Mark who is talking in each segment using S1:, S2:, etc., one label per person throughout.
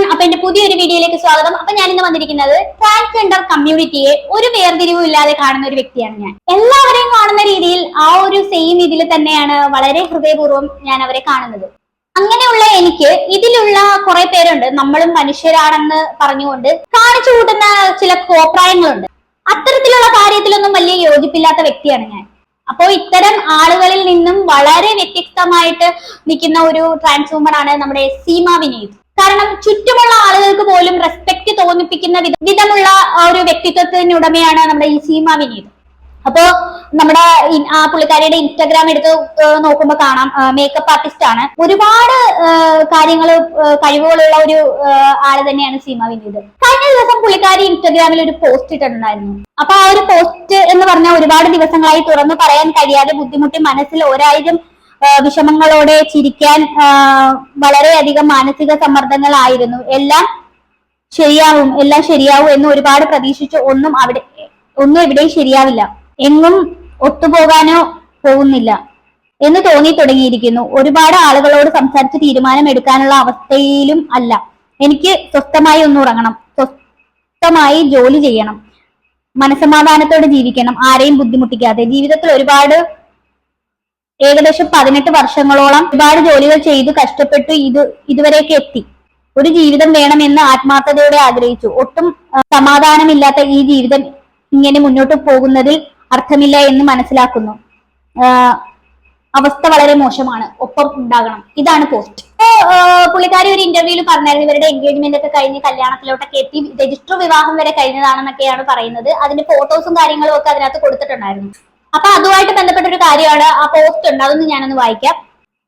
S1: Everyone അപ്പൊ എന്റെ പുതിയൊരു വീഡിയോയിലേക്ക് സ്വാഗതം. അപ്പൊ ഞാൻ ഇന്ന് വന്നിരിക്കുന്നത് ട്രാൻസ്ജെൻഡർ കമ്മ്യൂണിറ്റിയെ ഒരു വേർതിരിവും ഇല്ലാതെ കാണുന്ന ഒരു വ്യക്തിയാണ് ഞാൻ. എല്ലാവരെയും കാണുന്ന രീതിയിൽ ആ ഒരു സെയിം ഇതിൽ തന്നെയാണ് വളരെ ഹൃദയപൂർവം ഞാൻ അവരെ കാണുന്നത്. അങ്ങനെയുള്ള എനിക്ക് ഇതിലുള്ള കുറെ പേരുണ്ട്. നമ്മളും മനുഷ്യരാണെന്ന് പറഞ്ഞുകൊണ്ട് കാണിച്ചു കൂട്ടുന്ന ചില കോപ്രായങ്ങളുണ്ട്. അത്തരത്തിലുള്ള കാര്യത്തിലൊന്നും വലിയ യോജിപ്പില്ലാത്ത വ്യക്തിയാണ് ഞാൻ. അപ്പോൾ ഇത്തരം ആളുകളിൽ നിന്നും വളരെ വ്യത്യസ്തമായിട്ട് നിൽക്കുന്ന ഒരു ട്രാൻസ് ആണ് നമ്മുടെ സീമ വിനീത്. കാരണം ചുറ്റുമുള്ള ആളുകൾക്ക് പോലും റെസ്പെക്ട് തോന്നിപ്പിക്കുന്ന വിധ- വിധമുള്ള ഒരു വ്യക്തിത്വത്തിന് ഉടമയാണ് നമ്മുടെ ഈ സീമ വിനീത്. അപ്പോ നമ്മുടെ ആ പുള്ളിക്കാരിയുടെ ഇൻസ്റ്റാഗ്രാം എടുത്ത് നോക്കുമ്പോൾ കാണാം. മേക്കപ്പ് ആർട്ടിസ്റ്റ് ആണ്. ഒരുപാട് കാര്യങ്ങൾ കഴിവുകളുള്ള ഒരു ആൾ തന്നെയാണ് സീമ വിനീത്. കഴിഞ്ഞ ദിവസം പുള്ളിക്കാരി ഇൻസ്റ്റാഗ്രാമിൽ ഒരു പോസ്റ്റ് ഇട്ടിട്ടുണ്ടായിരുന്നു. അപ്പൊ ആ ഒരു പോസ്റ്റ് എന്ന് പറഞ്ഞാൽ ഒരുപാട് ദിവസങ്ങളായി തുറന്നു പറയാൻ കഴിയാതെ ബുദ്ധിമുട്ടി മനസ്സിൽ ഒരായിരം വിഷമങ്ങളോടെ ചിരിക്കാൻ വളരെയധികം മാനസിക സമ്മർദ്ദങ്ങളായിരുന്നു. എല്ലാം ശരിയാവും എല്ലാം ശരിയാവും എന്ന് ഒരുപാട് പ്രതീക്ഷിച്ചു ഒന്നും അവിടെ ഒന്നും എവിടെയും ശരിയാവില്ല. എങ്ങും ഒത്തുപോകാനോ പോകുന്നില്ല എന്ന് തോന്നി തുടങ്ങിയിരിക്കുന്നു. ഒരുപാട് ആളുകളോട് സംസാരിച്ച് തീരുമാനം എടുക്കാനുള്ള അവസ്ഥയിലും അല്ല. എനിക്ക് സ്വസ്ഥമായി ഒന്ന് ഉറങ്ങണം. സ്വസ്ഥമായി ജോലി ചെയ്യണം. മനസമാധാനത്തോടെ ജീവിക്കണം. ആരെയും ബുദ്ധിമുട്ടിക്കാതെ. ജീവിതത്തിൽ ഒരുപാട് ഏകദേശം പതിനെട്ട് വർഷങ്ങളോളം ഒരുപാട് ജോലികൾ ചെയ്ത് കഷ്ടപ്പെട്ട് ഇത് ഇതുവരെയൊക്കെ എത്തി. ഒരു ജീവിതം വേണമെന്ന് ആത്മാർത്ഥതയോടെ ആഗ്രഹിച്ചു. ഒട്ടും സമാധാനമില്ലാത്ത ഈ ജീവിതം ഇങ്ങനെ മുന്നോട്ട് പോകുന്നതിൽ അർത്ഥമില്ല എന്ന് മനസ്സിലാക്കുന്നു. അവസ്ഥ വളരെ മോശമാണ്. ഒപ്പം ഉണ്ടാകണം. ഇതാണ് പോസ്റ്റ്. പുള്ളിക്കാരി ഒരു ഇന്റർവ്യൂവിൽ പറഞ്ഞായിരുന്നു ഇവരുടെ എൻഗേജ്മെന്റ് ഒക്കെ കഴിഞ്ഞ് കല്യാണത്തിലോട്ടൊക്കെ എത്തി. രജിസ്റ്റർ വിവാഹം വരെ കഴിഞ്ഞതാണെന്നൊക്കെയാണ് പറയുന്നത്. അതിന്റെ ഫോട്ടോസും കാര്യങ്ങളും ഒക്കെ അതിനകത്ത് കൊടുത്തിട്ടുണ്ടായിരുന്നു. അപ്പൊ അതുമായിട്ട് ബന്ധപ്പെട്ട ഒരു കാര്യമാണ് ആ പോസ്റ്റ് ഉണ്ട്. അതൊന്ന് ഞാനൊന്ന് വായിക്കാം.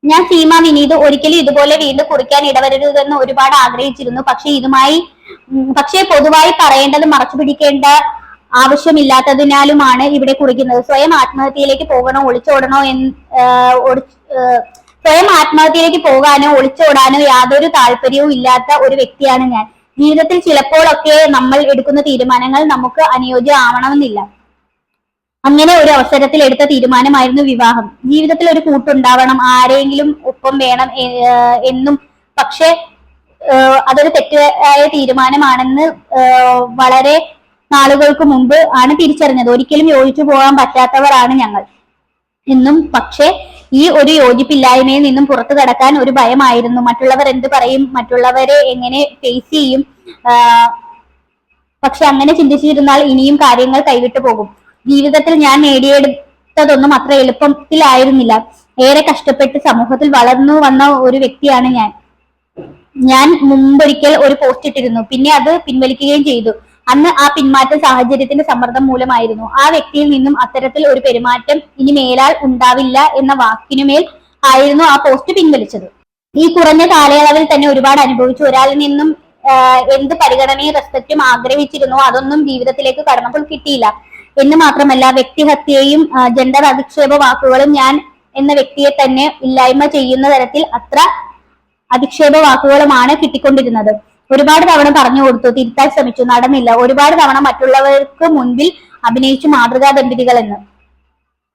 S1: ഞാൻ സീമ വിനീത് ഒരിക്കലും ഇതുപോലെ വീണ്ടും കുറിക്കാൻ ഇടവരരുതെന്ന് ഒരുപാട് ആഗ്രഹിച്ചിരുന്നു. പക്ഷെ ഇതുമായി പക്ഷേ പൊതുവായി പറയേണ്ടത് മറച്ചു പിടിക്കേണ്ട ആവശ്യമില്ലാത്തതിനാലുമാണ് ഇവിടെ കുറിക്കുന്നത്. സ്വയം ആത്മഹത്യയിലേക്ക് പോകണോ ഒളിച്ചോടണോ എന്ന് സ്വയം ആത്മഹത്യയിലേക്ക് പോകാനോ ഒളിച്ചോടാനോ യാതൊരു താല്പര്യവും ഇല്ലാത്ത ഒരു വ്യക്തിയാണ് ഞാൻ. ജീവിതത്തിൽ ചിലപ്പോഴൊക്കെ നമ്മൾ എടുക്കുന്ന തീരുമാനങ്ങൾ നമുക്ക് അനുയോജ്യം ആവണമെന്നില്ല അങ്ങനെ ഒരു അവസരത്തിൽ എടുത്ത തീരുമാനമായിരുന്നു വിവാഹം. ജീവിതത്തിൽ ഒരു കൂട്ടുണ്ടാവണം ആരെങ്കിലും ഒപ്പം വേണം എന്നും. പക്ഷെ അതൊരു തെറ്റായ തീരുമാനമാണെന്ന് വളരെ നാളുകൾക്ക് മുമ്പ് ആണ് തിരിച്ചറിഞ്ഞത്. ഒരിക്കലും യോജിച്ചു പോകാൻ പറ്റാത്തവരാണ് ഞങ്ങൾ. എന്നും പക്ഷേ ഈ ഒരു യോജിപ്പില്ലായ്മയിൽ നിന്നും പുറത്തു കടക്കാൻ ഒരു ഭയമായിരുന്നു. മറ്റുള്ളവർ എന്ത് പറയും മറ്റുള്ളവരെ എങ്ങനെ ഫേസ് ചെയ്യും പക്ഷെ അങ്ങനെ ചിന്തിച്ചിരുന്നാൽ ഇനിയും കാര്യങ്ങൾ കൈവിട്ടു പോകും. ജീവിതത്തിൽ ഞാൻ നേടിയെടുത്തതൊന്നും അത്ര എളുപ്പത്തിലായിരുന്നില്ല. ഏറെ കഷ്ടപ്പെട്ട് സമൂഹത്തിൽ വളർന്നു വന്ന ഒരു വ്യക്തിയാണ് ഞാൻ. ഞാൻ മുമ്പൊരിക്കൽ ഒരു പോസ്റ്റ് ഇട്ടിരുന്നു. പിന്നെ അത് പിൻവലിക്കുകയും ചെയ്തു. അന്ന് ആ പിന്മാറ്റ സാഹചര്യത്തിന്റെ സമ്മർദ്ദം മൂലമായിരുന്നു. ആ വ്യക്തിയിൽ നിന്നും അത്തരത്തിൽ ഒരു പെരുമാറ്റം ഇനി മേലാൽ ഉണ്ടാവില്ല എന്ന വാക്കിനുമേൽ ആയിരുന്നു ആ പോസ്റ്റ് പിൻവലിച്ചത്. ഈ കുറഞ്ഞ കാലയളവിൽ തന്നെ ഒരുപാട് അനുഭവിച്ചു. ഒരാളിൽ നിന്നും എന്ത് പരിഗണനയും റെസ്പെക്റ്റും ആഗ്രഹിച്ചിരുന്നു അതൊന്നും ജീവിതത്തിലേക്ക് കടന്നപ്പോൾ കിട്ടിയില്ല. എന്ന് മാത്രമല്ല വ്യക്തിഹത്യയും ജെൻഡർ അധിക്ഷേപ വാക്കുകളും ഞാൻ എന്ന വ്യക്തിയെ തന്നെ ഇല്ലായ്മ ചെയ്യുന്ന തരത്തിൽ അത്ര അധിക്ഷേപ വാക്കുകളുമാണ് കിട്ടിക്കൊണ്ടിരുന്നത്. ഒരുപാട് തവണ പറഞ്ഞു കൊടുത്തു തിരുത്താൻ ശ്രമിച്ചു നടന്നില്ല. ഒരുപാട് തവണ മറ്റുള്ളവർക്ക് മുൻപിൽ അഭിനയിച്ചു മാതൃകാ ദമ്പതികൾ എന്ന്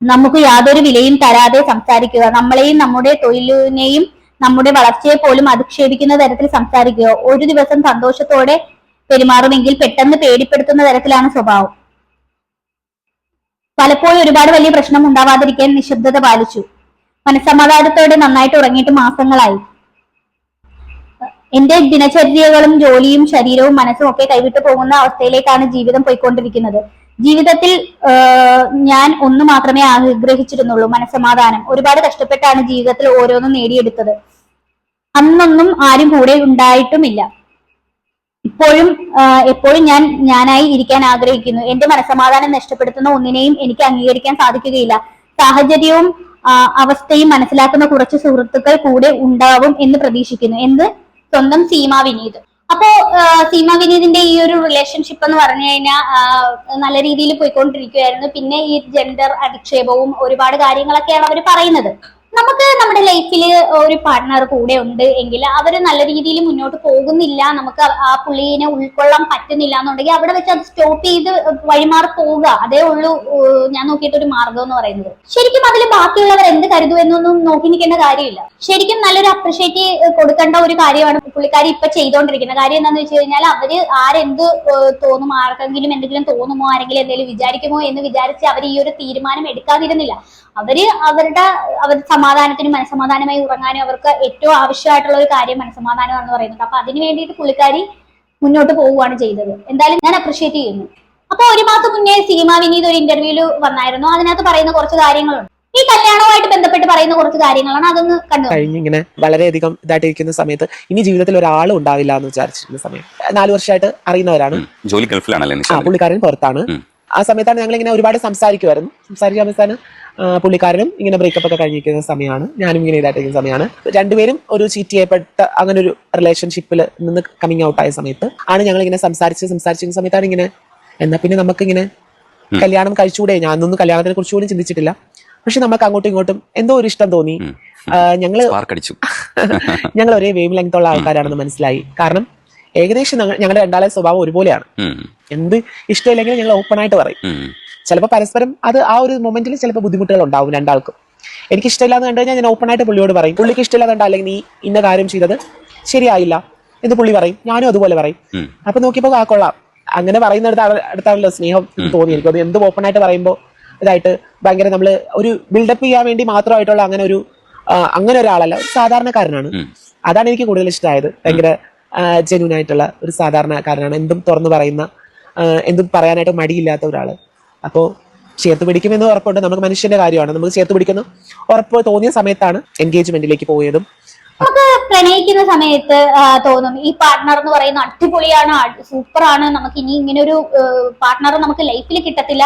S1: നമുക്ക് യാതൊരു വിലയും തരാതെ സംസാരിക്കുക നമ്മളെയും നമ്മുടെ തൊഴിലിനെയും നമ്മുടെ വളർച്ചയെ പോലും അധിക്ഷേപിക്കുന്ന തരത്തിൽ സംസാരിക്കുക. ഒരു ദിവസം സന്തോഷത്തോടെ പെരുമാറുമെങ്കിൽ പെട്ടെന്ന് പേടിപ്പെടുത്തുന്ന തരത്തിലാണ് സ്വഭാവം. പലപ്പോഴും ഒരുപാട് വലിയ പ്രശ്നം ഉണ്ടാവാതിരിക്കാൻ നിശബ്ദത പാലിച്ചു. മനസമാധാനത്തോടെ നന്നായിട്ട് ഉറങ്ങിയിട്ട് മാസങ്ങളായി. എന്റെ ദിനചര്യകളും ജോലിയും ശരീരവും മനസ്സും ഒക്കെ കൈവിട്ടു പോകുന്ന അവസ്ഥയിലേക്കാണ് ജീവിതം പോയിക്കൊണ്ടിരിക്കുന്നത്. ജീവിതത്തിൽ ഞാൻ ഒന്ന് മാത്രമേ ആഗ്രഹിച്ചിരുന്നുള്ളൂ മനസമാധാനം ഒരുപാട് കഷ്ടപ്പെട്ടാണ് ജീവിതത്തിൽ ഓരോന്നും നേടിയെടുത്തത്. അന്നൊന്നും ആരും കൂടെ ഉണ്ടായിട്ടുമില്ല. ഇപ്പോഴും എപ്പോഴും ഞാൻ ഞാനായി ഇരിക്കാൻ ആഗ്രഹിക്കുന്നു. എന്റെ മനസ്സമാധാനം നഷ്ടപ്പെടുത്തുന്ന ഒന്നിനെയും എനിക്ക് അംഗീകരിക്കാൻ സാധിക്കുകയില്ല. സാഹചര്യവും അവസ്ഥയും മനസ്സിലാക്കുന്ന കുറച്ച് സുഹൃത്തുക്കൾ കൂടെ ഉണ്ടാവും എന്ന് പ്രതീക്ഷിക്കുന്നു. എന്ത്? സ്വന്തം സീമ വിനീത്. അപ്പോ സീമ വിനീതിന്റെ ഈ ഒരു റിലേഷൻഷിപ്പ് എന്ന് പറഞ്ഞു കഴിഞ്ഞാൽ നല്ല രീതിയിൽ പോയിക്കൊണ്ടിരിക്കുകയായിരുന്നു. പിന്നെ ഈ ജെൻഡർ അധിക്ഷേപവും ഒരുപാട് കാര്യങ്ങളൊക്കെയാണ് അവർ പറയുന്നത്. നമുക്ക് നമ്മുടെ ലൈഫിൽ ഒരു പാർട്ട്ണർ കൂടെ ഉണ്ട് എങ്കിൽ അവർ നല്ല രീതിയിൽ മുന്നോട്ട് പോകുന്നില്ല. നമുക്ക് ആ- പുള്ളിനെ ഉൾക്കൊള്ളാൻ പറ്റുന്നില്ല എന്നുണ്ടെങ്കിൽ അവിടെ വെച്ച് അത് സ്റ്റോപ്പ് ചെയ്ത് വഴിമാറി പോവുക. അതേ ഉള്ളൂ ഞാൻ നോക്കിയിട്ട് ഒരു മാർഗം എന്ന് പറയുന്നത്. ശരിക്കും അതിൽ ബാക്കിയുള്ളവർ എന്ത് കരുതുമെന്നൊന്നും നോക്കി നിൽക്കേണ്ട കാര്യമില്ല. ശരിക്കും നല്ലൊരു അപ്രിഷിയേറ്റ് കൊടുക്കേണ്ട ഒരു കാര്യമാണ് പുള്ളിക്കാരി ഇപ്പൊ ചെയ്തുകൊണ്ടിരിക്കുന്നത് കാര്യം എന്താണെന്ന് വെച്ച് കഴിഞ്ഞാൽ അവർ ആരെന്ത് തോന്നും ആർക്കെങ്കിലും എന്തെങ്കിലും തോന്നുമോ ആരെങ്കിലും എന്തെങ്കിലും വിചാരിക്കുമോ എന്ന് വിചാരിച്ച് അവർ ഈ ഒരു തീരുമാനം എടുക്കാതിരുന്നില്ല. അവർ അവരുടെ അവർ സമാധാനത്തിനും മനസമാധാനമായി ഉറങ്ങാനും അവർക്ക് ഏറ്റവും ആവശ്യമായിട്ടുള്ള ഒരു കാര്യം മനസമാധാനം എന്ന് പറയുന്നത് അപ്പൊ അതിന് വേണ്ടിയിട്ട് പുള്ളിക്കാരി മുന്നോട്ട് പോവുകയാണ് ചെയ്തത്. എന്തായാലും ഞാൻ അപ്രിഷിയേറ്റ് ചെയ്യുന്നു. അപ്പൊ ഒരു മാസം മുന്നേ സീമ വിനീത് ഒരു ഇന്റർവ്യൂൽ വന്നായിരുന്നു. അതിനകത്ത് പറയുന്ന കുറച്ച് കാര്യങ്ങളുണ്ട്. ഈ കല്യാണവുമായിട്ട് ബന്ധപ്പെട്ട് പറയുന്ന കുറച്ച് കാര്യങ്ങളാണ് അതൊന്ന് കണ്ടു
S2: കഴിഞ്ഞിങ്ങനെ വളരെയധികം ഇതായിട്ടിരിക്കുന്ന സമയത്ത് ഇനി ജീവിതത്തിൽ ഒരാളും ഉണ്ടാവില്ല എന്ന് വിചാരിച്ചിരുന്ന സമയം. നാലു വർഷമായിട്ട് അറിയുന്നവരാണ്.
S3: ജോലി ഗൾഫിലാണല്ലേ
S2: പുള്ളിക്കാരൻ പുറത്താണ്. ആ സമയത്താണ് ഞങ്ങൾ ഇങ്ങനെ ഒരുപാട് സംസാരിക്കുമായിരുന്നു സംസാരിച്ച അവസാനം പുള്ളിക്കാരനും ഇങ്ങനെ ബ്രേക്കപ്പ് ഒക്കെ കഴിഞ്ഞിരിക്കുന്ന സമയമാണ്. ഞാനും ഇങ്ങനെ ഇതായിട്ടിരിക്കുന്ന സമയമാണ്. രണ്ടുപേരും ഒരു ചീറ്റ് ചെയ്യപ്പെട്ട അങ്ങനെ ഒരു റിലേഷൻഷിപ്പിൽ നിന്ന് കമ്മിങ് ഔട്ട് ആയ സമയത്ത് ആണ് ഞങ്ങൾ ഇങ്ങനെ സംസാരിച്ച് സംസാരിച്ചിരുന്ന സമയത്താണ് ഇങ്ങനെ എന്നാ പിന്നെ നമുക്ക് ഇങ്ങനെ കല്യാണം കഴിച്ചുകൂടെ? ഞാനൊന്നും കല്യാണത്തിനെ കുറിച്ച് പോലും ചിന്തിച്ചിട്ടില്ല. പക്ഷെ നമുക്ക് അങ്ങോട്ടും ഇങ്ങോട്ടും എന്തോ ഒരു ഇഷ്ടം തോന്നി.
S3: ഞങ്ങൾ
S2: ഞങ്ങൾ ഒരേ വേവ് ലെങ്ത് ഉള്ള ആൾക്കാരാണെന്ന് മനസ്സിലായി. കാരണം ഏകദേശം ഞങ്ങ- ഞങ്ങളുടെ രണ്ടാളെ സ്വഭാവം ഒരുപോലെയാണ്. എന്ത് ഇഷ്ടമില്ലെങ്കിലും ഞങ്ങൾ ഓപ്പൺ ആയിട്ട് പറയും. ചിലപ്പോൾ പരസ്പരം അത് ആ ഒരു മൊമെന്റിൽ ചിലപ്പോൾ ബുദ്ധിമുട്ടുകൾ ഉണ്ടാവും രണ്ടാൾക്കും. എനിക്ക് ഇഷ്ടമില്ലാന്ന് കണ്ടു കഴിഞ്ഞാൽ ഞാൻ ഓപ്പൺ ആയിട്ട് പുള്ളിയോട് പറയും. പുള്ളിക്ക് ഇഷ്ടമില്ലാന്ന് കണ്ടാ അല്ലെങ്കിൽ നീ ഇന്ന കാര്യം ചെയ്തത് ശരിയായില്ല എന്ന് പുള്ളി പറയും. ഞാനും അതുപോലെ പറയും. അപ്പൊ നോക്കിയപ്പോ ആ കൊള്ളാം. അങ്ങനെ പറയുന്നിടത്ത് അടുത്താണല്ലോ സ്നേഹം തോന്നി എനിക്ക് അത് എന്ത് ഓപ്പൺ ആയിട്ട് പറയുമ്പോൾ ഇതായിട്ട് ഭയങ്കര നമ്മൾ ഒരു ബിൽഡപ്പ് ചെയ്യാൻ വേണ്ടി മാത്രമായിട്ടുള്ള അങ്ങനെ ഒരു അങ്ങനെ ഒരാളല്ല. ഒരു സാധാരണക്കാരനാണ്. അതാണ് എനിക്ക് കൂടുതൽ ഇഷ്ടമായത്. ഭയങ്കര ജെന്യൂൻ ആയിട്ടുള്ള ഒരു സാധാരണക്കാരനാണ് എന്തും തുറന്നു പറയുന്ന എന്തും പറയാനായിട്ട് മടിയില്ലാത്ത ഒരാൾ അപ്പോൾ ചേർത്ത് പിടിക്കുമെന്ന് ഉറപ്പുണ്ട്. നമുക്ക് മനുഷ്യന്റെ കാര്യമാണ്. നമുക്ക് ചേർത്ത് പിടിക്കുന്ന. ഉറപ്പ് തോന്നിയ സമയത്താണ് എൻഗേജ്മെന്റിലേക്ക് പോയതും.
S1: നമുക്ക് പ്രണയിക്കുന്ന സമയത്ത് തോന്നും. ഈ പാർട്ട്ണർ എന്ന് പറയുന്ന അടിപൊളിയാണ് സൂപ്പറാണ്. നമുക്ക് ഇനി ഇങ്ങനെ ഒരു പാർട്ട്ണർ നമുക്ക് ലൈഫിൽ കിട്ടത്തില്ല.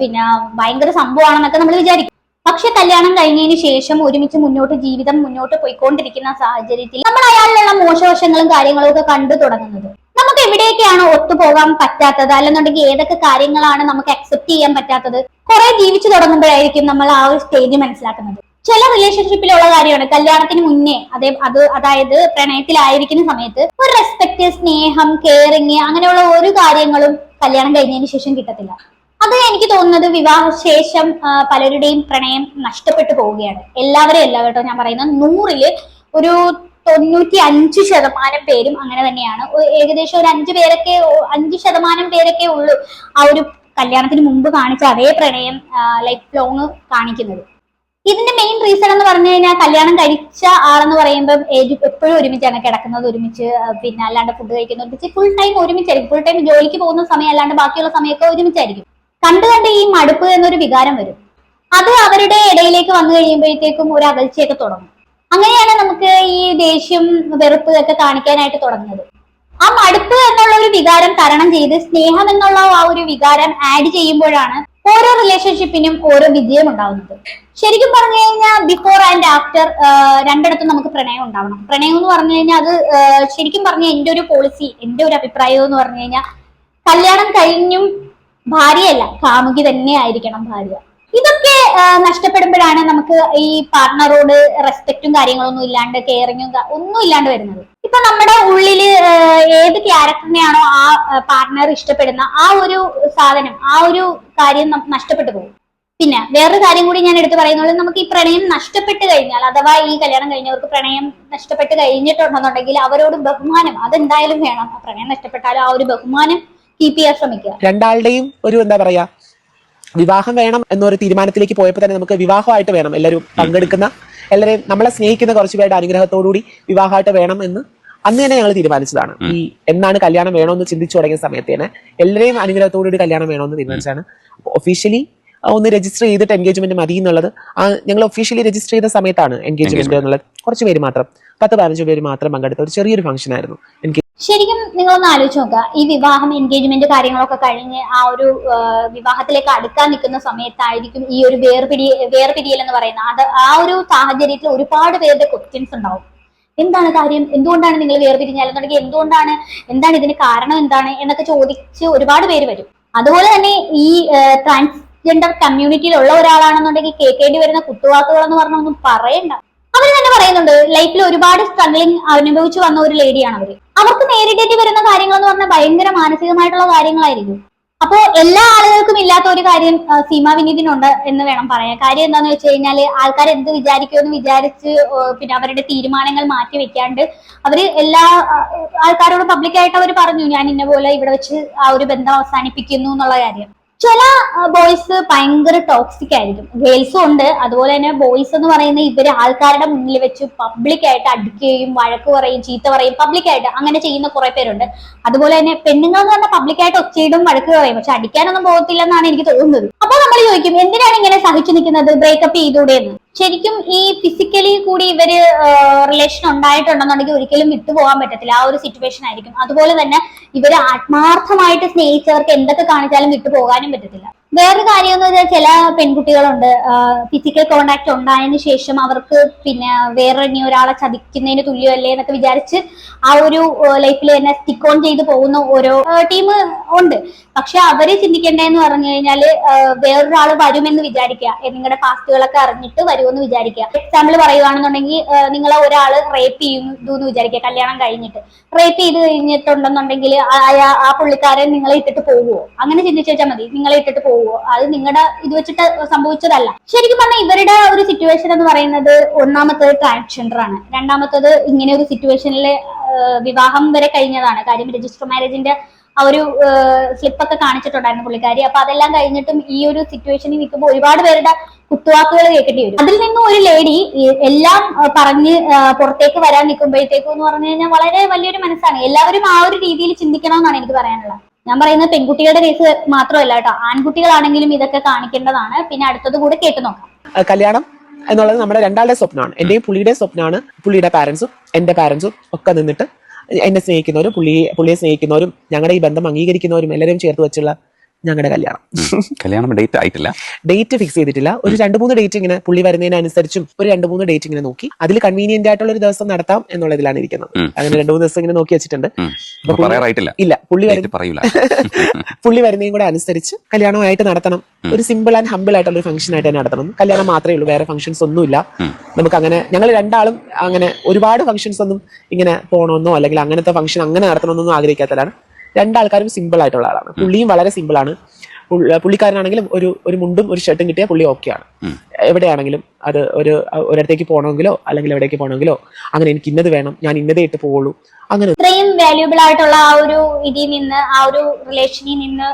S1: പിന്നെ ഭയങ്കര സംഭവമാണെന്നൊക്കെ നമ്മൾ വിചാരിക്കും. പക്ഷെ കല്യാണം കഴിഞ്ഞതിന് ശേഷം ഒരുമിച്ച് മുന്നോട്ട് ജീവിതം മുന്നോട്ട് പോയിക്കൊണ്ടിരിക്കുന്ന സാഹചര്യത്തിൽ നമ്മൾ അയാളിലുള്ള മോശവശങ്ങളും കാര്യങ്ങളും ഒക്കെ കണ്ടു തുടങ്ങുന്നത്. നമുക്ക് എവിടെയൊക്കെയാണ് ഒത്തുപോകാൻ പറ്റാത്തത്? അല്ലെന്നുണ്ടെങ്കിൽ ഏതൊക്കെ കാര്യങ്ങളാണ് നമുക്ക് അക്സെപ്റ്റ് ചെയ്യാൻ പറ്റാത്തത്? കുറെ ജീവിച്ചു തുടങ്ങുമ്പോഴായിരിക്കും നമ്മൾ ആ ഒരു സ്റ്റേജ് മനസ്സിലാക്കുന്നത്. ചില റിലേഷൻഷിപ്പിലുള്ള കാര്യമാണ്. കല്യാണത്തിന് മുന്നേ അതെ അത് അതായത് പ്രണയത്തിലായിരിക്കുന്ന സമയത്ത് ഒരു റെസ്പെക്ട് സ്നേഹം കെയറിങ് അങ്ങനെയുള്ള ഒരു കാര്യങ്ങളും കല്യാണം കഴിഞ്ഞതിന് ശേഷം കിട്ടത്തില്ല. അത് എനിക്ക് തോന്നുന്നത് വിവാഹശേഷം പലരുടെയും പ്രണയം നഷ്ടപ്പെട്ടു പോവുകയാണ്. എല്ലാവരും അല്ല കേട്ടോ ഞാൻ പറയുന്നത്. നൂറിൽ ഒരു തൊണ്ണൂറ്റി അഞ്ച് ശതമാനം പേരും അങ്ങനെ തന്നെയാണ്. ഏകദേശം ഒരു അഞ്ച് പേരൊക്കെ അഞ്ച് ശതമാനം പേരൊക്കെ ഉള്ളൂ ആ ഒരു കല്യാണത്തിന് മുമ്പ് കാണിച്ച അതേ പ്രണയം ലൈഫ് ലോങ് കാണിക്കുന്നത്. ഇതിന്റെ മെയിൻ റീസൺ എന്ന് പറഞ്ഞു കഴിഞ്ഞാൽ കല്യാണം കഴിച്ച ആളെന്ന് പറയുമ്പോൾ എപ്പോഴും ഒരുമിച്ചാണ് കിടക്കുന്നത് ഒരുമിച്ച് പിന്നെ അല്ലാണ്ട് ഫുഡ് കഴിക്കുന്നത് ഒരുമിച്ച് ഫുൾ ടൈം ഒരുമിച്ചായിരിക്കും. ഫുൾ ടൈം ജോലിക്ക് പോകുന്ന സമയം അല്ലാണ്ട് ബാക്കിയുള്ള സമയമൊക്കെ ഒരുമിച്ചായിരിക്കും. കണ്ടു കണ്ട് ഈ മടുപ്പ് എന്നൊരു വികാരം വരും. അത് അവരുടെ ഇടയിലേക്ക് വന്നു കഴിയുമ്പോഴത്തേക്കും ഒരു അകൽച്ചയൊക്കെ തുടങ്ങും. അങ്ങനെയാണ് നമുക്ക് ഈ ദേഷ്യം വെറുപ്പ് ഒക്കെ കാണിക്കാനായിട്ട് തുടങ്ങിയത് ആ മടുപ്പ് എന്നുള്ള ഒരു വികാരം തരണം ചെയ്ത് സ്നേഹം എന്നുള്ള ആ ഒരു വികാരം ആഡ് ചെയ്യുമ്പോഴാണ് ഓരോ റിലേഷൻഷിപ്പിനും ഓരോ വിജയം ഉണ്ടാവുന്നത്. ശരിക്കും പറഞ്ഞു കഴിഞ്ഞാൽ ബിഫോർ ആൻഡ് ആഫ്റ്റർ രണ്ടിടത്തും നമുക്ക് പ്രണയം ഉണ്ടാവണം. പ്രണയം എന്ന് പറഞ്ഞു കഴിഞ്ഞാൽ അത് ശരിക്കും പറഞ്ഞ എന്റെ ഒരു പോളിസി എന്റെ ഒരു അഭിപ്രായം എന്ന് പറഞ്ഞു കഴിഞ്ഞാൽ കല്യാണം കഴിഞ്ഞും ഭാര്യയല്ല കാമുകി തന്നെ ആയിരിക്കണം ഭാര്യ. ഇതൊക്കെ നഷ്ടപ്പെടുമ്പോഴാണ് നമുക്ക് ഈ പാർട്ട്ണറോട് റെസ്പെക്റ്റും കാര്യങ്ങളൊന്നും ഇല്ലാണ്ട് കെയറിങ്ങും ഒന്നും ഇല്ലാണ്ട് വരുന്നത്. ഇപ്പൊ നമ്മുടെ ഉള്ളിൽ ഏത് ക്യാരക്ടറിനെയാണോ ആ പാർട്ണർ ഇഷ്ടപ്പെടുന്ന ആ ഒരു സാധനം ആ ഒരു കാര്യം നഷ്ടപ്പെട്ടു പോകും. പിന്നെ വേറൊരു കാര്യം കൂടി ഞാൻ എടുത്തു പറയുന്നുള്ളൂ നമുക്ക് ഈ പ്രണയം നഷ്ടപ്പെട്ട് കഴിഞ്ഞാൽ അഥവാ ഈ കല്യാണം കഴിഞ്ഞവർക്ക് പ്രണയം നഷ്ടപ്പെട്ട് കഴിഞ്ഞിട്ടുണ്ടെന്നുണ്ടെങ്കിൽ അവരോട് ബഹുമാനം അതെന്തായാലും വേണം. പ്രണയം നഷ്ടപ്പെട്ടാലും ആ ഒരു ബഹുമാനം കീപ്പ് ചെയ്യാൻ ശ്രമിക്കുക.
S2: രണ്ടാളുടെയും ഒരു എന്താ പറയാ വിവാഹം വേണം എന്നൊരു തീരുമാനത്തിലേക്ക് പോയപ്പോൾ തന്നെ നമുക്ക് വിവാഹമായിട്ട് വേണം. എല്ലാവരും പങ്കെടുക്കുന്ന എല്ലാവരെയും നമ്മളെ സ്നേഹിക്കുന്ന കുറച്ച് പേരുടെ അനുഗ്രഹത്തോടുകൂടി വിവാഹമായിട്ട് വേണം എന്ന് അന്ന് തന്നെ ഞങ്ങൾ തീരുമാനിച്ചതാണ്. ഈ എന്നാണ് കല്യാണം വേണമെന്ന് ചിന്തിച്ചു തുടങ്ങിയ സമയത്ത് തന്നെ എല്ലാവരെയും അനുഗ്രഹത്തോടുകൂടി കല്യാണം വേണമെന്ന് തീരുമാനിച്ചാണ് ഒഫീഷ്യലി ഒന്ന് രജിസ്റ്റർ ചെയ്തിട്ട് എൻഗേജ്മെന്റ് മതി എന്നുള്ളത്. ആ ഞങ്ങൾ ഒഫീഷ്യലി രജിസ്റ്റർ ചെയ്ത സമയത്താണ് എൻഗേജ്മെന്റ് എന്നുള്ളത്. കുറച്ച് പേര് മാത്രം പത്ത് പതിനഞ്ച് പേര് മാത്രം പങ്കെടുത്ത ഒരു ചെറിയൊരു ഫംഗ്ഷൻ ആയിരുന്നു. എനിക്ക്
S1: ശരിക്കും നിങ്ങൾ ഒന്ന് ആലോചിച്ച് നോക്കുക. ഈ വിവാഹം എൻഗേജ്മെന്റ് കാര്യങ്ങളൊക്കെ കഴിഞ്ഞ് ആ ഒരു വിവാഹത്തിലേക്ക് അടുക്കാൻ നിൽക്കുന്ന സമയത്തായിരിക്കും ഈ ഒരു വേർപിടി വേർപിരിയൽ എന്ന് പറയുന്നത്. അത് ആ ഒരു സാഹചര്യത്തിൽ ഒരുപാട് പേരുടെ ക്വസ്റ്റ്യൻസ് ഉണ്ടാവും. എന്താണ് കാര്യം? എന്തുകൊണ്ടാണ് നിങ്ങൾ വേർപിരിഞ്ഞാൽ എന്നുണ്ടെങ്കിൽ എന്തുകൊണ്ടാണ് എന്താണ് ഇതിന് കാരണം? എന്താണ്? എന്നൊക്കെ ചോദിച്ച് ഒരുപാട് പേര് വരും. അതുപോലെ തന്നെ ഈ ട്രാൻസ്ജെൻഡർ കമ്മ്യൂണിറ്റിയിലുള്ള ഒരാളാണെന്നുണ്ടെങ്കിൽ കേൾക്കേണ്ടി വരുന്ന കുത്തുവാക്കുകൾ എന്ന് പറഞ്ഞൊന്നും പറയണ്ട. അവർ തന്നെ പറയുന്നുണ്ട് ലൈഫിൽ ഒരുപാട് സ്ട്രഗ്ലിംഗ് അനുഭവിച്ചു വന്ന ഒരു ലേഡിയാണ് അവർ. അവർക്ക് നേരിടേണ്ടി വരുന്ന കാര്യങ്ങൾ എന്ന് പറഞ്ഞാൽ ഭയങ്കര മാനസികമായിട്ടുള്ള കാര്യങ്ങളായിരിക്കും. അപ്പോ എല്ലാ ആളുകൾക്കും ഇല്ലാത്ത ഒരു കാര്യം സീമ വിനീതിനുണ്ട് എന്ന് വേണം പറയാൻ. കാര്യം എന്താന്ന് വെച്ച് കഴിഞ്ഞാൽ ആൾക്കാർ എന്ത് വിചാരിക്കുമെന്ന് വിചാരിച്ച് പിന്നെ അവരുടെ തീരുമാനങ്ങൾ മാറ്റി വെക്കാണ്ട് അവർ എല്ലാ ആൾക്കാരോടും പബ്ലിക്കായിട്ട് അവർ പറഞ്ഞു ഞാൻ ഇന്ന പോലെ ഇവിടെ വെച്ച് ആ ഒരു ബന്ധം അവസാനിപ്പിക്കുന്നു എന്നുള്ള കാര്യം. ചില ബോയ്സ് ഭയങ്കര ടോക്സിക് ആയിരിക്കും. ഗേൾസും ഉണ്ട്. അതുപോലെ തന്നെ ബോയ്സ് എന്ന് പറയുന്ന ഇവർ ആൾക്കാരുടെ മുന്നിൽ വെച്ച് പബ്ലിക് ആയിട്ട് അടിക്കുകയും വഴക്ക് പറയും ചീത്ത പറയും പബ്ലിക് ആയിട്ട് അങ്ങനെ ചെയ്യുന്ന കുറെ പേരുണ്ട്. അതുപോലെ തന്നെ പെണ്ണുങ്ങൾ എന്ന് പറഞ്ഞാൽ പബ്ലിക് ആയിട്ട് ഒച്ചയിടും വഴക്ക് പറയും. പക്ഷെ അടിക്കാനൊന്നും പോകത്തില്ലെന്നാണ് എനിക്ക് തോന്നുന്നത്. അപ്പോൾ നമ്മൾ ചോദിക്കും എന്തിനാണ് ഇങ്ങനെ സഹിച്ചു നിൽക്കുന്നത്? ബ്രേക്കപ്പ് ചെയ്തൂടെ എന്ന്. ശരിക്കും ഈ ഫിസിക്കലി കൂടി ഇവർ റിലേഷൻ ഉണ്ടായിട്ടുണ്ടെന്നുണ്ടെങ്കിൽ ഒരിക്കലും വിട്ടുപോകാൻ പറ്റത്തില്ല. ആ ഒരു സിറ്റുവേഷൻ ആയിരിക്കും. അതുപോലെ തന്നെ ഇവർ ആത്മാർത്ഥമായിട്ട് സ്നേഹിച്ചവർക്ക് എന്തൊക്കെ കാണിച്ചാലും വിട്ടുപോകാനും പറ്റത്തില്ല. വേറൊരു കാര്യം എന്ന് വെച്ചാൽ ചില പെൺകുട്ടികളുണ്ട്. ഫിസിക്കൽ കോണ്ടാക്ട് ഉണ്ടായതിനു ശേഷം അവർക്ക് പിന്നെ വേറെ ഇനി ഒരാളെ ചതിക്കുന്നതിന് തുല്യമല്ലേ എന്നൊക്കെ വിചാരിച്ച് ആ ഒരു ലൈഫിൽ തന്നെ സ്റ്റിക്ക് ഓൺ ചെയ്ത് പോകുന്ന ഓരോ ടീം ഉണ്ട്. പക്ഷെ അവർ ചിന്തിക്കേണ്ടതെന്ന് പറഞ്ഞു കഴിഞ്ഞാൽ വേറൊരാൾ വരുമെന്ന് വിചാരിക്കുക. നിങ്ങളുടെ പാസ്റ്റുകളൊക്കെ അറിഞ്ഞിട്ട് വരുമെന്ന് വിചാരിക്കുക. എക്സാമ്പിൾ പറയുകയാണെന്നുണ്ടെങ്കിൽ നിങ്ങളെ ഒരാൾ റേപ്പ് ചെയ്യുന്നു എന്ന് വിചാരിക്കുക കല്യാണം കഴിഞ്ഞിട്ട്. റേപ്പ് ചെയ്ത് കഴിഞ്ഞിട്ടുണ്ടെന്നുണ്ടെങ്കിൽ ആ- പുള്ളിക്കാരെ നിങ്ങളെ ഇട്ടിട്ട് പോകുമോ അങ്ങനെ ചിന്തിച്ചു വെച്ചാൽ മതി. നിങ്ങളെ ഇട്ടിട്ട് പോവുമോ അത് നിങ്ങളുടെ ഇത് വെച്ചിട്ട് സംഭവിച്ചതല്ല. ശരിക്കും പറഞ്ഞാൽ ഇവരുടെ ഒരു സിറ്റുവേഷൻ എന്ന് പറയുന്നത് ഒന്നാമത്തത് ട്രാൻസ്ജെൻഡർ ആണ്. രണ്ടാമത്തത് ഇങ്ങനെ ഒരു സിറ്റുവേഷനിൽ വിവാഹം വരെ കഴിഞ്ഞതാണ്. കാര്യം രജിസ്റ്റർ മാരേജിന്റെ ആ ഒരു സ്ലിപ്പൊക്കെ കാണിച്ചിട്ടുണ്ടായിരുന്നു പുള്ളിക്കാരി. അപ്പൊ അതെല്ലാം കഴിഞ്ഞിട്ടും ഈ ഒരു സിറ്റുവേഷനിൽ നിൽക്കുമ്പോൾ ഒരുപാട് പേരുടെ കുത്തുവാക്കുകൾ കേൾക്കേണ്ടി വരും. അതിൽ നിന്നും ഒരു ലേഡി എല്ലാം പറഞ്ഞ് പുറത്തേക്ക് വരാൻ നിൽക്കുമ്പോഴത്തേക്കും എന്ന് പറഞ്ഞു കഴിഞ്ഞാൽ വളരെ വലിയൊരു മനസ്സാണ്. എല്ലാവരും ആ ഒരു രീതിയിൽ ചിന്തിക്കണമെന്നാണ് എനിക്ക് പറയാനുള്ളത്. ഞാൻ പറയുന്നത് പെൺകുട്ടികളുടെ കേസ് മാത്രമല്ല കേട്ടോ. ആൺകുട്ടികളാണെങ്കിലും ഇതൊക്കെ കാണിക്കേണ്ടതാണ്. പിന്നെ അടുത്തത് കൂടെ കേട്ടു നോക്കാം.
S2: കല്യാണം എന്നുള്ളത് നമ്മുടെ രണ്ടാളുടെ സ്വപ്നമാണ്. എന്റെയും പുള്ളിയുടെ സ്വപ്നമാണ്. പുള്ളിയുടെ പാരന്റ്സും എന്റെ പാരന്റ്സും ഒക്കെ നിന്നിട്ട് എന്നെ സ്നേഹിക്കുന്നവരും പുള്ളിയെ പുള്ളിയെ സ്നേഹിക്കുന്നവരും ഞങ്ങളുടെ ഈ ബന്ധം അംഗീകരിക്കുന്നവരും എല്ലാവരും ചേർത്ത് വെച്ചുള്ള ഞങ്ങളുടെ കല്യാണം.
S3: കല്യാണം ഡേറ്റ് ആയിട്ടില്ല.
S2: ഡേറ്റ് ഫിക്സ് ചെയ്തിട്ടില്ല. ഒരു രണ്ട് മൂന്ന് ഡേറ്റ് ഇങ്ങനെ പുള്ളി വരുന്നതിനനുസരിച്ചും ഒരു രണ്ട് മൂന്ന് ഡേറ്റ് ഇങ്ങനെ നോക്കി. അതിൽ കൺവീനിയന്റ് ആയിട്ടുള്ള ഒരു ദിവസം നടത്താം എന്നുള്ളതിലാണ് ഇരിക്കുന്നത്. അങ്ങനെ രണ്ട് മൂന്ന് ദിവസം ഇങ്ങനെ നോക്കി വെച്ചിട്ടുണ്ട്. ഇല്ല പുള്ളി
S3: പറയൂല.
S2: പുള്ളി വരുന്നതും കൂടെ അനുസരിച്ച് കല്യാണമായിട്ട് നടത്തണം. ഒരു സിമ്പിൾ ആൻഡ് ഹമ്പിൾ ആയിട്ടുള്ള ഒരു ഫംഗ്ഷൻ ആയിട്ട് തന്നെ നടത്തണം. കല്യാണം മാത്രമേ ഉള്ളൂ വേറെ ഫംഗ്ഷൻസ് ഒന്നുമില്ല.
S3: ഇല്ല
S2: നമുക്ക് അങ്ങനെ ഞങ്ങൾ രണ്ടാളും അങ്ങനെ ഒരുപാട് ഫംഗ്ഷൻസ് ഒന്നും ഇങ്ങനെ പോകണമെന്നോ അല്ലെങ്കിൽ അങ്ങനത്തെ ഫംഗ്ഷൻ അങ്ങനെ നടത്തണമെന്നൊന്നും ആഗ്രഹിക്കാത്തതാണ്. രണ്ടാൾക്കാരും സിമ്പിൾ ആയിട്ടുള്ള ആളാണ്. പുള്ളിയും വളരെ സിമ്പിൾ ആണ്. പുള്ളി- പുള്ളിക്കാരനാണെങ്കിലും ഒരു ഒരു മുണ്ടും ഒരു ഷർട്ടും കിട്ടിയാൽ പുള്ളി ഓക്കെയാണ്
S3: ആണ്.
S2: എവിടെയാണെങ്കിലും അത് ഒരു ഒരിടത്തേക്ക് പോകണമെങ്കിലോ അല്ലെങ്കിൽ എവിടേക്ക് പോകണമെങ്കിലോ അങ്ങനെ എനിക്ക് ഇന്നത് വേണം ഞാൻ ഇന്നതേ ഇട്ട് പോവുള്ളൂ. അങ്ങനെ
S1: ഇത്രയും വാല്യൂബിൾ ആയിട്ടുള്ള ആ ഒരു ഇതിൽ നിന്ന് ആ ഒരു റിലേഷനിൽ നിന്ന്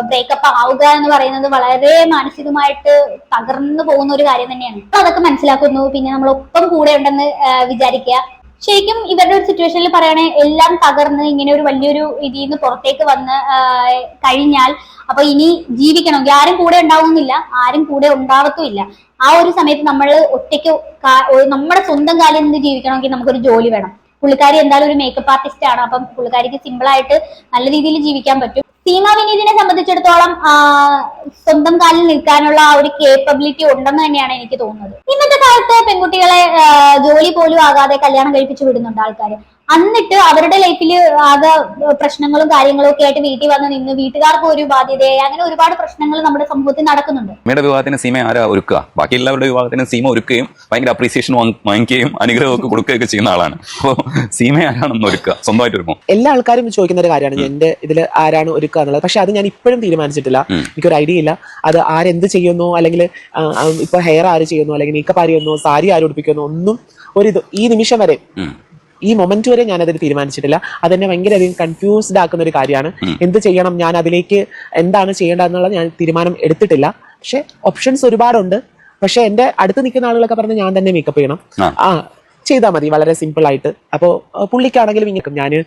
S1: ബ്രേക്കപ്പ് ആവുക എന്ന് പറയുന്നത് വളരെ മാനസികമായിട്ട് തകർന്നു പോകുന്ന ഒരു കാര്യം തന്നെയാണ്. അപ്പൊ അതൊക്കെ മനസ്സിലാക്കുന്നു. പിന്നെ നമ്മൾ ഒപ്പം കൂടെ ഉണ്ടെന്ന് വിചാരിക്കുക. ശരിക്കും ഇവരുടെ ഒരു സിറ്റുവേഷനിൽ പറയണേ എല്ലാം തകർന്ന് ഇങ്ങനെ ഒരു വലിയൊരു ഇതിൽ നിന്ന് പുറത്തേക്ക് വന്ന് കഴിഞ്ഞാൽ അപ്പൊ ഇനി ജീവിക്കണമെങ്കിൽ ആരും കൂടെ ഉണ്ടാവുന്നില്ല ആരും കൂടെ ഉണ്ടാവത്തുമില്ല. ആ ഒരു സമയത്ത് നമ്മൾ ഒറ്റയ്ക്ക് നമ്മുടെ സ്വന്തം കാലിൽ നിന്ന് ജീവിക്കണമെങ്കിൽ നമുക്കൊരു ജോലി വേണം. പുള്ളിക്കാരി എന്തായാലും ഒരു മേക്കപ്പ് ആർട്ടിസ്റ്റ് ആണ്. അപ്പം പുള്ളിക്കാരിക്ക് സിമ്പിളായിട്ട് നല്ല രീതിയിൽ ജീവിക്കാൻ പറ്റും. സീമ വിനീതിനെ സംബന്ധിച്ചിടത്തോളം സ്വന്തം കാലിൽ നിൽക്കാനുള്ള ആ ഒരു കേപ്പബിലിറ്റി ഉണ്ടെന്ന് തന്നെയാണ് എനിക്ക് തോന്നുന്നത്. ഇന്നത്തെ കാലത്ത് പെൺകുട്ടികളെ ജോലി പോലും ആകാതെ കല്യാണം കഴിപ്പിച്ചു വിടുന്നുണ്ട് ആൾക്കാർ എന്നിട്ട് അവരുടെ ലൈഫിൽ ആകെ പ്രശ്നങ്ങളും കാര്യങ്ങളും ഒക്കെ ആയിട്ട് വീട്ടിൽ വന്ന് നിന്ന് വീട്ടുകാർക്ക് ഒരു ബാധ്യതയായി. അങ്ങനെ ഒരുപാട് പ്രശ്നങ്ങൾ നമ്മുടെ സമൂഹത്തിൽ നടക്കുന്നുണ്ട്.
S3: അമ്മയുടെ വിവാഹത്തിന് സീമ ആരാ ഒരുക്കുക? ബാക്കി എല്ലാവരുടെ വിവാഹത്തിന് സീമ ഒരുക്കുകയും ഭയങ്കര അപ്രീസിയേഷൻ വാങ്ങിക്കുകയും അനുഗ്രഹമൊക്കെ കൊടുക്കുകയൊക്കെ ചെയ്യുന്ന ആളാണ്. അപ്പോൾ സീമ ആരാണെന്ന് ഒരുക്കുക? സ്വന്തമായിട്ട് ഒരുക്കും
S2: എല്ലാ ആൾക്കാരും ചോദിക്കുന്ന ഒരു കാര്യമാണ്. എന്റെ ഇതിൽ ആരാണ് ഒരുക്കുക എന്നുള്ളത്. പക്ഷെ അത് ഞാൻ ഇപ്പോഴും തീരുമാനിച്ചിട്ടില്ല. എനിക്കൊരു ഐഡിയ ഇല്ല. അത് ആരെന്ത് ചെയ്യുന്നു? അല്ലെങ്കിൽ ഇപ്പൊ ഹെയർ ആര് ചെയ്യുന്നു? അല്ലെങ്കിൽ മേക്കപ്പ് ആര് ചെയ്യുന്നു? സാരി ആര് ഉടുപ്പിക്കുന്നു? ഒന്നും ഒരു ഇത് ഈ നിമിഷം വരെ. ഈ മൊമെന്റ് വരെ ഞാൻ അതിൽ തീരുമാനിച്ചിട്ടില്ല. അതെന്നെ ഭയങ്കര അധികം കൺഫ്യൂസ്ഡ് ആക്കുന്ന ഒരു കാര്യമാണ് എന്ത് ചെയ്യണം? ഞാൻ അതിലേക്ക് എന്താണ് ചെയ്യേണ്ടതെന്നുള്ള ഞാൻ തീരുമാനം എടുത്തിട്ടില്ല. പക്ഷെ ഓപ്ഷൻസ് ഒരുപാടുണ്ട്. പക്ഷെ എന്റെ അടുത്ത് നിൽക്കുന്ന ആളുകളൊക്കെ പറഞ്ഞ് ഞാൻ തന്നെ മേക്കപ്പ് ചെയ്യണം.
S3: ആ.
S2: ചെയ്താൽ മതി. വളരെ സിമ്പിൾ ആയിട്ട്. അപ്പോൾ പുള്ളിക്കാണെങ്കിലും ഇങ്ങനെ ഞാൻ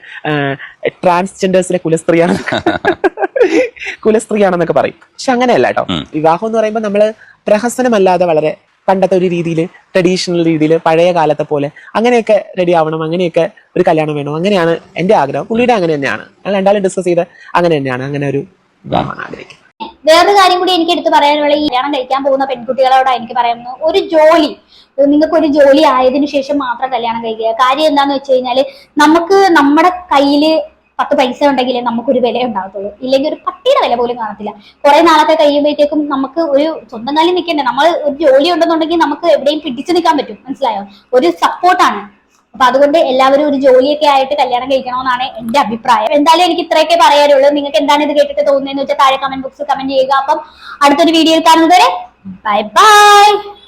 S2: ട്രാൻസ്ജെൻഡേഴ്സിലെ കുലസ്ത്രീയാണ്. കുലസ്ത്രീയാണെന്നൊക്കെ പറയും. പക്ഷെ അങ്ങനെയല്ല കേട്ടോ. വിവാഹം എന്ന് പറയുമ്പോൾ നമ്മൾ പ്രഹസനമല്ലാതെ വളരെ പണ്ടത്തെ ഒരു രീതിയിൽ ട്രഡീഷണൽ രീതിയിൽ പഴയ കാലത്തെ പോലെ അങ്ങനെയൊക്കെ റെഡി ആവണം അങ്ങനെയൊക്കെ ഒരു കല്യാണം വേണം. അങ്ങനെയാണ് എന്റെ ആഗ്രഹം. പുള്ളിയുടെ അങ്ങനെ തന്നെയാണ്. ഞങ്ങൾ രണ്ടാളും ഡിസ്കസ് ചെയ്ത് അങ്ങനെ തന്നെയാണ്. അങ്ങനെ ഒരു വിവാഹമാണ് ആഗ്രഹിക്കുന്നത്.
S1: വേറൊരു കാര്യം കൂടി എനിക്ക് എടുത്ത് പറയാനുള്ള ഈ കല്യാണം കഴിക്കാൻ പോകുന്ന പെൺകുട്ടികളോടാണ് എനിക്ക് പറയുന്നത് ഒരു ജോലി നിങ്ങൾക്ക് ഒരു ജോലി ആയതിനു ശേഷം മാത്രം കല്യാണം കഴിക്കുക. കാര്യം എന്താന്ന് വെച്ച് കഴിഞ്ഞാൽ നമുക്ക് നമ്മുടെ കയ്യിൽ പത്ത് പൈസ ഉണ്ടെങ്കിൽ നമുക്കൊരു വില ഉണ്ടാകത്തുള്ളൂ. ഇല്ലെങ്കിൽ ഒരു പട്ടിയുടെ വില പോലും കാണത്തില്ല. കുറെ നാളത്തെ കഴിയുമ്പോഴത്തേക്കും നമുക്ക് ഒരു സ്വന്തം കാലിൽ നിൽക്കണ്ടേ? നമ്മൾ ഒരു ജോലി ഉണ്ടെന്നുണ്ടെങ്കിൽ നമുക്ക് എവിടെയും പിടിച്ചു നിൽക്കാൻ പറ്റും. മനസ്സിലായോ? ഒരു സപ്പോർട്ടാണ്. അപ്പൊ അതുകൊണ്ട് എല്ലാവരും ഒരു ജോലിയൊക്കെ ആയിട്ട് കല്യാണം കഴിക്കണമെന്നാണ് എന്റെ അഭിപ്രായം. എന്തായാലും എനിക്ക് ഇത്രയൊക്കെ പറയാനുള്ളൂ. നിങ്ങൾക്ക് എന്താണ് ഇത് കേട്ടിട്ട് തോന്നുന്നതെന്ന് വെച്ചാൽ താഴെ കമന്റ് ബോക്സിൽ കമന്റ് ചെയ്യുക. അപ്പം അടുത്തൊരു വീഡിയോയിൽ കാണുന്നത് വരെ ബൈ ബൈ